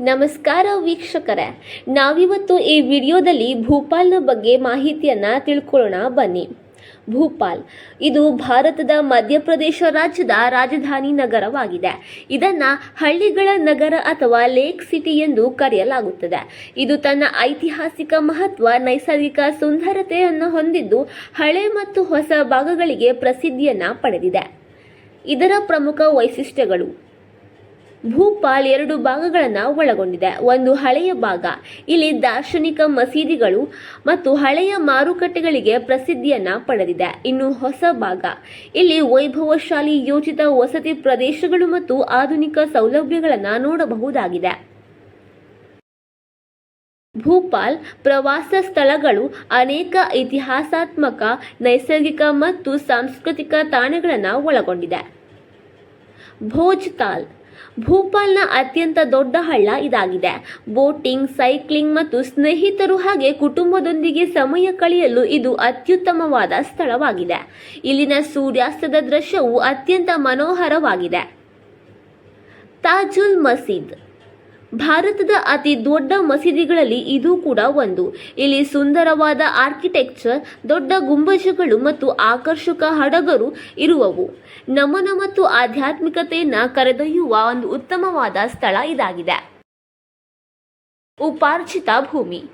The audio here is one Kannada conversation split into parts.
ನಮಸ್ಕಾರ ವೀಕ್ಷಕರೇ. ನಾವಿವತ್ತು ಈ ವಿಡಿಯೋದಲ್ಲಿ ಭೂಪಾಲ್ನ ಬಗ್ಗೆ ಮಾಹಿತಿಯನ್ನು ತಿಳ್ಕೊಳ್ಳೋಣ. ಬನ್ನಿ. ಭೂಪಾಲ್. ಇದು ಭಾರತದ ಮಧ್ಯಪ್ರದೇಶ ರಾಜ್ಯದ ರಾಜಧಾನಿ ನಗರವಾಗಿದೆ. ಇದನ್ನ ಹಳ್ಳಿಗಳ ನಗರ ಅಥವಾ ಲೇಕ್ ಸಿಟಿ ಎಂದು ಕರೆಯಲಾಗುತ್ತದೆ. ಇದು ತನ್ನ ಐತಿಹಾಸಿಕ ಮಹತ್ವ, ನೈಸರ್ಗಿಕ ಸುಂದರತೆಯನ್ನು ಹೊಂದಿದ್ದು ಹಳೆ ಮತ್ತು ಹೊಸ ಭಾಗಗಳಿಗೆ ಪ್ರಸಿದ್ಧಿಯನ್ನು ಪಡೆದಿದೆ. ಇದರ ಪ್ರಮುಖ ವೈಶಿಷ್ಟ್ಯಗಳು. ಭೂಪಾಲ್ ಎರಡು ಭಾಗಗಳನ್ನು ಒಳಗೊಂಡಿದೆ. ಒಂದು ಹಳೆಯ ಭಾಗ, ಇಲ್ಲಿ ದಾರ್ಶನಿಕ ಮಸೀದಿಗಳು ಮತ್ತು ಹಳೆಯ ಮಾರುಕಟ್ಟೆಗಳಿಗೆ ಪ್ರಸಿದ್ಧಿಯನ್ನ ಪಡೆದಿದೆ. ಇನ್ನು ಹೊಸ ಭಾಗ, ಇಲ್ಲಿ ವೈಭವಶಾಲಿ ಯೋಜಿತ ವಸತಿ ಪ್ರದೇಶಗಳು ಮತ್ತು ಆಧುನಿಕ ಸೌಲಭ್ಯಗಳನ್ನು ನೋಡಬಹುದಾಗಿದೆ. ಭೂಪಾಲ್ ಪ್ರವಾಸ ಸ್ಥಳಗಳು ಅನೇಕ ಇತಿಹಾಸಾತ್ಮಕ, ನೈಸರ್ಗಿಕ ಮತ್ತು ಸಾಂಸ್ಕೃತಿಕ ತಾಣಗಳನ್ನು ಒಳಗೊಂಡಿದೆ. ಭೋಜ್ ತಾಲ್ ಭೂಪಾಲ್ನ ಅತ್ಯಂತ ದೊಡ್ಡ ಹಳ್ಳ ಇದಾಗಿದೆ. ಬೋಟಿಂಗ್, ಸೈಕ್ಲಿಂಗ್ ಮತ್ತು ಸ್ನೇಹಿತರು ಹಾಗೆ ಕುಟುಂಬದೊಂದಿಗೆ ಸಮಯ ಕಳೆಯಲು ಇದು ಅತ್ಯುತ್ತಮವಾದ ಸ್ಥಳವಾಗಿದೆ. ಇಲ್ಲಿನ ಸೂರ್ಯಾಸ್ತದ ದೃಶ್ಯವು ಅತ್ಯಂತ ಮನೋಹರವಾಗಿದೆ. ತಾಜುಲ್ ಮಸೀದ್ ಭಾರತದ ಅತಿ ದೊಡ್ಡ ಮಸೀದಿಗಳಲ್ಲಿ ಇದು ಕೂಡ ಒಂದು. ಇಲ್ಲಿ ಸುಂದರವಾದ ಆರ್ಕಿಟೆಕ್ಚರ್ ದೊಡ್ಡ ಗುಂಬಜಗಳು ಮತ್ತು ಆಕರ್ಷಕ ಹಡಗರು ಇರುವವು. ನಮನ ಮತ್ತು ಆಧ್ಯಾತ್ಮಿಕತೆಯನ್ನ ಕರೆದೊಯ್ಯುವ ಒಂದು ಉತ್ತಮವಾದ ಸ್ಥಳ ಇದಾಗಿದೆ. ಉಪಾರ್ಜಿತ ಭೂಮಿ.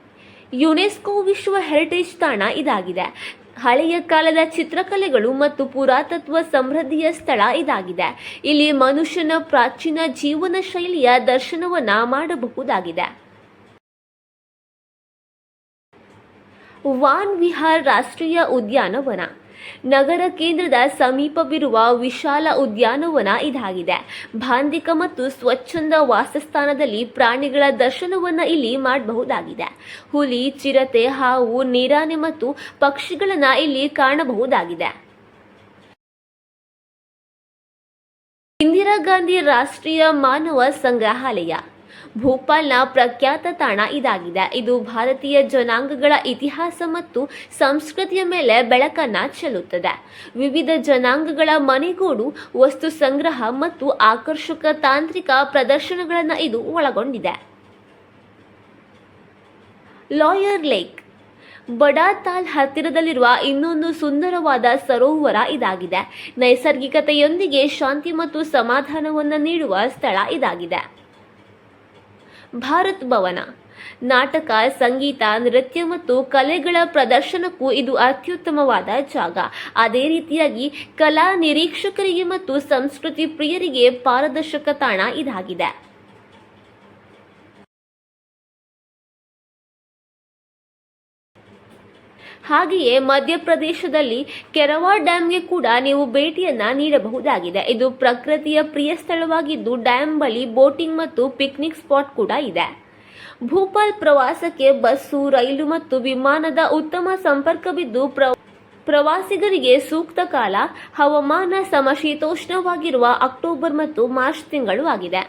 ಯುನೆಸ್ಕೋ ವಿಶ್ವ ಹೆರಿಟೇಜ್ ತಾಣ ಇದಾಗಿದೆ. ಹಳೆಯ ಕಾಲದ ಚಿತ್ರಕಲೆಗಳು ಮತ್ತು ಪುರಾತತ್ವ ಸಮೃದ್ಧಿಯ ಸ್ಥಳ ಇದಾಗಿದೆ. ಇಲ್ಲಿ ಮನುಷ್ಯನ ಪ್ರಾಚೀನ ಜೀವನ ಶೈಲಿಯ ದರ್ಶನವನ್ನ ಮಾಡಬಹುದಾಗಿದೆ. ವಾನ್ ವಿಹಾರ್ ರಾಷ್ಟ್ರೀಯ ಉದ್ಯಾನವನ. ನಗರ ಕೇಂದ್ರದ ಸಮೀಪವಿರುವ ವಿಶಾಲ ಉದ್ಯಾನವನ ಇದಾಗಿದೆ. ಭಾಂದಿಕ ಮತ್ತು ಸ್ವಚ್ಛಂದ ವಾಸಸ್ಥಾನದಲ್ಲಿ ಪ್ರಾಣಿಗಳ ದರ್ಶನವನ್ನು ಇಲ್ಲಿ ಮಾಡಬಹುದಾಗಿದೆ. ಹುಲಿ, ಚಿರತೆ, ಹಾವು, ನೀರಾನೆ ಮತ್ತು ಪಕ್ಷಿಗಳನ್ನ ಇಲ್ಲಿ ಕಾಣಬಹುದಾಗಿದೆ. ಇಂದಿರಾ ಗಾಂಧಿ ರಾಷ್ಟ್ರೀಯ ಮಾನವ ಸಂಗ್ರಹಾಲಯ. ಭೋಪಾಲ್ನ ಪ್ರಖ್ಯಾತ ತಾಣ ಇದಾಗಿದೆ. ಇದು ಭಾರತೀಯ ಜನಾಂಗಗಳ ಇತಿಹಾಸ ಮತ್ತು ಸಂಸ್ಕೃತಿಯ ಮೇಲೆ ಬೆಳಕನ್ನ ಚೆಲ್ಲುತ್ತದೆ. ವಿವಿಧ ಜನಾಂಗಗಳ ಮನೆಗೂಡು, ವಸ್ತು ಸಂಗ್ರಹ ಮತ್ತು ಆಕರ್ಷಕ ತಾಂತ್ರಿಕ ಪ್ರದರ್ಶನಗಳನ್ನು ಇದು ಒಳಗೊಂಡಿದೆ. Lawyer lake. ಬಡಾತಾಲ್ ಹತ್ತಿರದಲ್ಲಿರುವ ಇನ್ನೊಂದು ಸುಂದರವಾದ ಸರೋವರ ಇದಾಗಿದೆ. ನೈಸರ್ಗಿಕತೆಯೊಂದಿಗೆ ಶಾಂತಿ ಮತ್ತು ಸಮಾಧಾನವನ್ನು ನೀಡುವ ಸ್ಥಳ ಇದಾಗಿದೆ. ಭಾರತ್ ಭವನ. ನಾಟಕ, ಸಂಗೀತ, ನೃತ್ಯ ಮತ್ತು ಕಲೆಗಳ ಪ್ರದರ್ಶನಕ್ಕೂ ಇದು ಅತ್ಯುತ್ತಮವಾದ ಜಾಗ. ಅದೇ ರೀತಿಯಾಗಿ ಕಲಾ ನಿರೀಕ್ಷಕರಿಗೆ ಮತ್ತು ಸಂಸ್ಕೃತಿ ಪ್ರಿಯರಿಗೆ ಪಾರದರ್ಶಕ ತಾಣ ಇದಾಗಿದೆ. ಹಾಗೆಯೇ ಮಧ್ಯಪ್ರದೇಶದಲ್ಲಿ ಕೆರವಾ ಡ್ಯಾಂಗೆ ಕೂಡ ನೀವು ಭೇಟಿಯನ್ನ ನೀಡಬಹುದಾಗಿದೆ. ಇದು ಪ್ರಕೃತಿಯ ಪ್ರಿಯ ಸ್ಥಳವಾಗಿದ್ದು ಡ್ಯಾಮ್ ಬಳಿ ಬೋಟಿಂಗ್ ಮತ್ತು ಪಿಕ್ನಿಕ್ ಸ್ಪಾಟ್ ಕೂಡ ಇದೆ. ಭೂಪಾಲ್ ಪ್ರವಾಸಕ್ಕೆ ಬಸ್ಸು, ರೈಲು ಮತ್ತು ವಿಮಾನದ ಉತ್ತಮ ಸಂಪರ್ಕವಿದ್ದು ಪ್ರ, ಪ್ರವಾಸಿಗರಿಗೆ ಸೂಕ್ತ ಕಾಲ ಹವಾಮಾನ ಸಮಶೀತೋಷ್ಣವಾಗಿರುವ ಅಕ್ಟೋಬರ್ ಮತ್ತು ಮಾರ್ಚ್ ತಿಂಗಳು ಆಗಿದೆ.